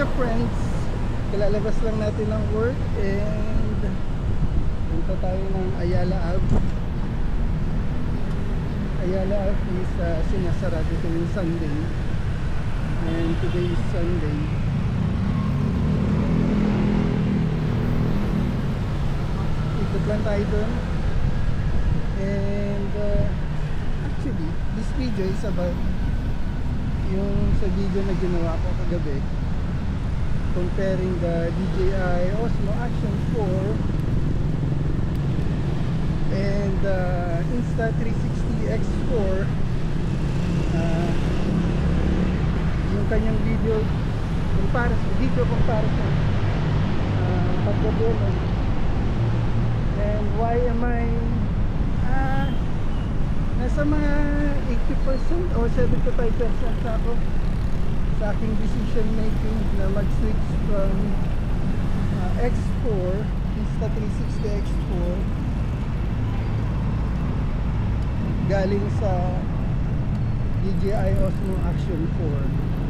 What's up friends? Kalalabas lang natin ng work and punta tayo ng Ayala Ave. Ayala Ave is uh, sinasarado tuwing Sunday and today is Sunday. Ikot lang tayo doon and uh, actually this video is about yung sa video na ginawa ko kagabi comparing the DJI Osmo Action 4 and the Insta360 X4 uh, yung kanyang video comparison video comparison. Uh, pagkabolo and why am I ah nasa mga 80% o 75% na ako sa aking decision making na mag-switch from uh, X4 Insta360 X4 galing sa DJI Osmo Action 4